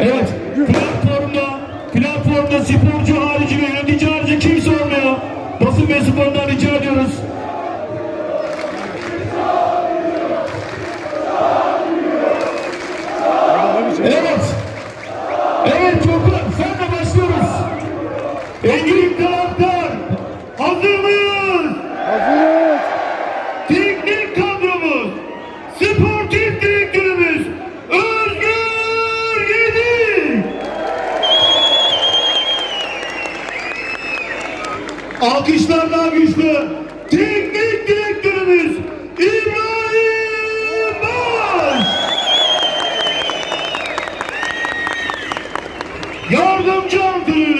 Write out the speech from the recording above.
Evet. Platformda, platformda sporcu harici ve yönetici harici kimse olmuyor. Basın mensuplarından rica ediyoruz. Evet. Evet Gökhan senle başlıyoruz. Engin Karakter. Hazır? Alkışlarla güçlü teknik direktörümüz İbrahim Baş. Yardımcı antrenörü